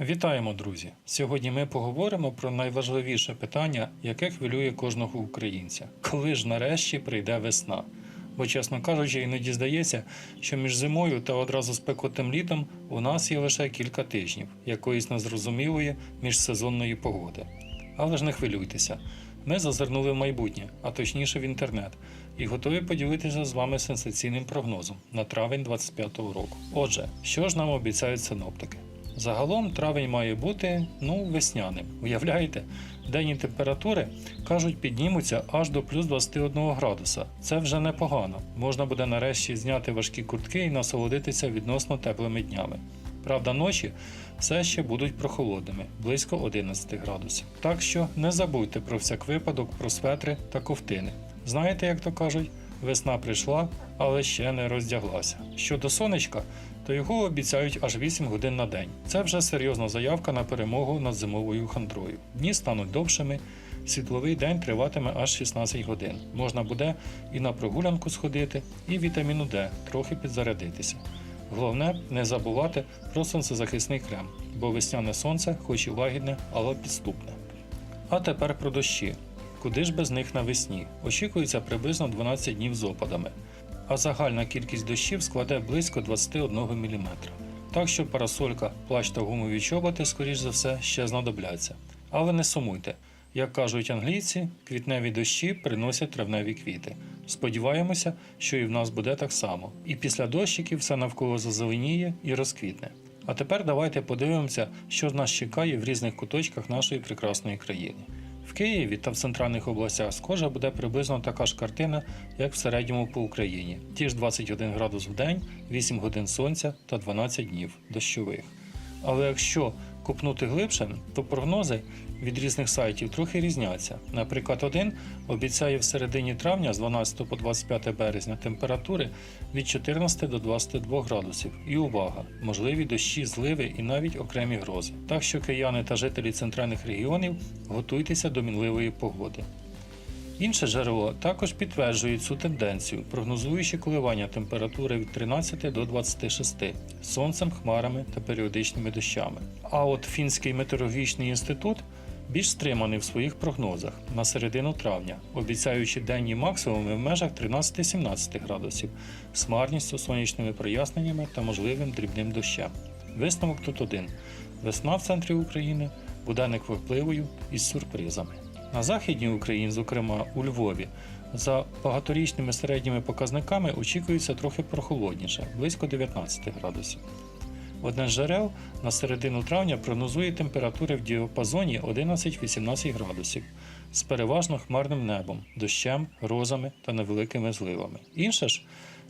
Вітаємо, друзі! Сьогодні ми поговоримо про найважливіше питання, яке хвилює кожного українця. Коли ж нарешті прийде весна? Бо, чесно кажучи, іноді здається, що між зимою та одразу спекотним літом у нас є лише кілька тижнів якоїсь незрозумілої міжсезонної погоди. Але ж не хвилюйтеся. Ми зазирнули в майбутнє, а точніше в інтернет, і готові поділитися з вами сенсаційним прогнозом на травень 25-го року. Отже, що ж нам обіцяють синоптики? Загалом травень має бути ну весняним. Уявляєте, денні температури кажуть піднімуться аж до плюс 21 градуса. Це вже непогано. Можна буде нарешті зняти важкі куртки і насолодитися відносно теплими днями. Правда, ночі все ще будуть прохолодними, близько 11 градусів. Так що не забудьте про всяк випадок про светри та ковтини. Знаєте, як то кажуть, весна прийшла, але ще не роздяглася. Щодо сонечка, то його обіцяють аж 8 годин на день. Це вже серйозна заявка на перемогу над зимовою хандрою. Дні стануть довшими, світловий день триватиме аж 16 годин. Можна буде і на прогулянку сходити, і вітаміну Д трохи підзарядитися. Головне не забувати про сонцезахисний крем, бо весняне сонце, хоч і лагідне, але підступне. А тепер про дощі. Куди ж без них навесні? Очікується приблизно 12 днів з опадами, а загальна кількість дощів складе близько 21 мм. Так що парасолька, плащ та гумові чоботи, скоріш за все, ще знадобляться. Але не сумуйте. Як кажуть англійці, квітневі дощі приносять травневі квіти. Сподіваємося, що і в нас буде так само. І після дощиків все навколо зазеленіє і розквітне. А тепер давайте подивимося, що нас чекає в різних куточках нашої прекрасної країни. В Києві та в центральних областях схожа буде приблизно така ж картина, як в середньому по Україні. Ті ж 21 градус в день, 8 годин сонця та 12 днів дощових. Але якщо купнути глибше, то прогнози від різних сайтів трохи різняться. Наприклад, один обіцяє в середині травня з 12 по 25 березня температури від 14 до 22 градусів. І увага! Можливі дощі, зливи і навіть окремі грози. Так що кияни та жителі центральних регіонів готуйтеся до мінливої погоди. Інше джерело також підтверджує цю тенденцію, прогнозуючи коливання температури від 13 до 26 сонцем, хмарами та періодичними дощами. А от Фінський метеорологічний інститут більш стриманий в своїх прогнозах на середину травня, обіцяючи денні максимуми в межах 13-17 градусів з хмарністю, сонячними проясненнями та можливим дрібним дощем. Висновок тут один: весна в центрі України буде неквапливою і з сюрпризами. На західній Україні, зокрема у Львові, за багаторічними середніми показниками очікується трохи прохолодніше, близько 19 градусів. Одне з джерел на середину травня прогнозує температури в діапазоні 11-18 градусів з переважно хмарним небом, дощем, грозами та невеликими зливами. Інше ж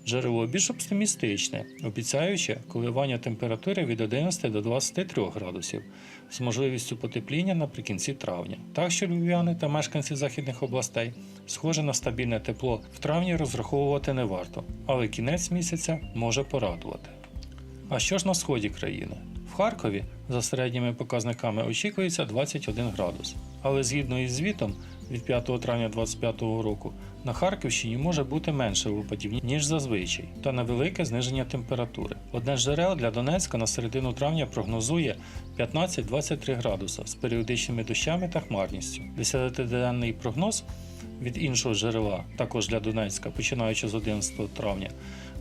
джерело більш оптимістичне, обіцяючи коливання температури від 11 до 23 градусів з можливістю потепління наприкінці травня. Так що львів'яни та мешканці західних областей, схоже на стабільне тепло, в травні розраховувати не варто, але кінець місяця може порадувати. А що ж на сході країни? В Харкові за середніми показниками очікується 21 градус. Але згідно із звітом від 5 травня 2025 року на Харківщині може бути менше випадів, ніж зазвичай, та невелике зниження температури. Одне з джерел для Донецька на середину травня прогнозує 15-23 градуса з періодичними дощами та хмарністю. Десятиденний прогноз від іншого джерела, також для Донецька, починаючи з 11 травня,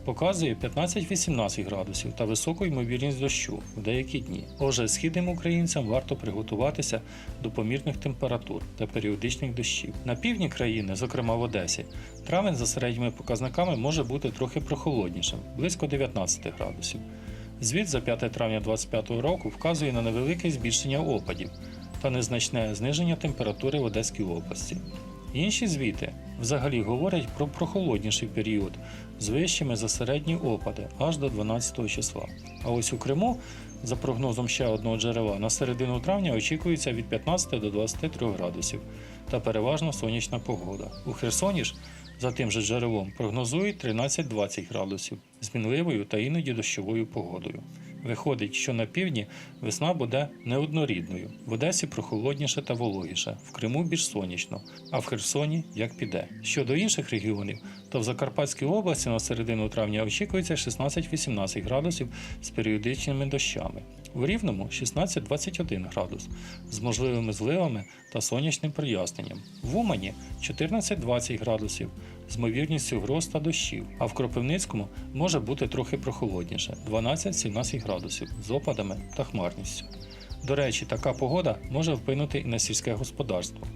показує 15-18 градусів та високу ймовірність дощу в деякі дні. Отже, східним українцям варто приготуватися до помірних температур та періодичних дощів. На півдні країни, зокрема в Одесі, травень за середніми показниками може бути трохи прохолоднішим, близько 19 градусів. Звіт за 5 травня 2025 року вказує на невелике збільшення опадів та незначне зниження температури в Одеській області. Інші звіти взагалі говорять про прохолодніший період з вищими за середні опади аж до 12 числа. А ось у Криму, за прогнозом ще одного джерела, на середину травня очікується від 15 до 23 градусів та переважно сонячна погода. У Херсоні ж за тим же джерелом прогнозують 13-20 градусів з мінливою та іноді дощовою погодою. Виходить, що на півдні весна буде неоднорідною. В Одесі прохолодніше та вологіше, в Криму більш сонячно, а в Херсоні як піде. Щодо інших регіонів, то в Закарпатській області на середину травня очікується 16-18 градусів з періодичними дощами, У Рівному 16-21 градус з можливими зливами та сонячним проясненням. В Умані 14-20 градусів з ймовірністю гроз та дощів, а в Кропивницькому може бути трохи прохолодніше 12-17 градусів з опадами та хмарністю. До речі, така погода може вплинути і на сільське господарство.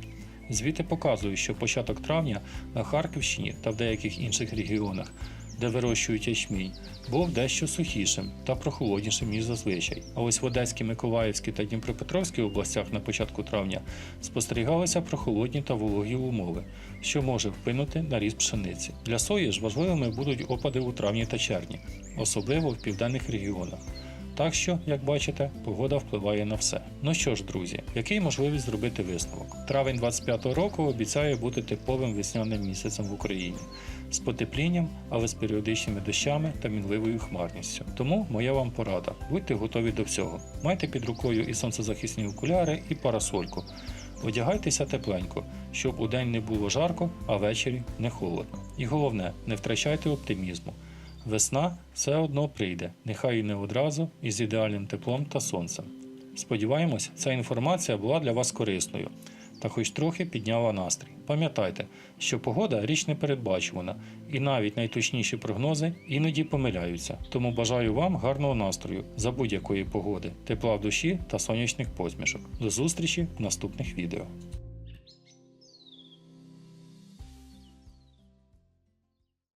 Звіти показують, що початок травня на Харківщині та в деяких інших регіонах, де вирощують ячмінь, був дещо сухішим та прохолоднішим, ніж зазвичай. А ось в Одеській, Миколаївській та Дніпропетровській областях на початку травня спостерігалися прохолодні та вологі умови, що може вплинути на ріст пшениці. Для сої ж важливими будуть опади у травні та червні, особливо в південних регіонах. Так що, як бачите, погода впливає на все. Ну що ж, друзі, який можливість зробити висновок? Травень 25-го року обіцяє бути типовим весняним місяцем в Україні з потеплінням, але з періодичними дощами та мінливою хмарністю. Тому моя вам порада: будьте готові до всього. Майте під рукою і сонцезахисні окуляри, і парасольку. Одягайтеся тепленько, щоб удень не було жарко, а ввечері не холодно. І головне, не втрачайте оптимізму. Весна все одно прийде, нехай і не одразу, і з ідеальним теплом та сонцем. Сподіваємось, ця інформація була для вас корисною та хоч трохи підняла настрій. Пам'ятайте, що погода річ непередбачувана, і навіть найточніші прогнози іноді помиляються. Тому бажаю вам гарного настрою за будь-якої погоди, тепла в душі та сонячних посмішок. До зустрічі в наступних відео.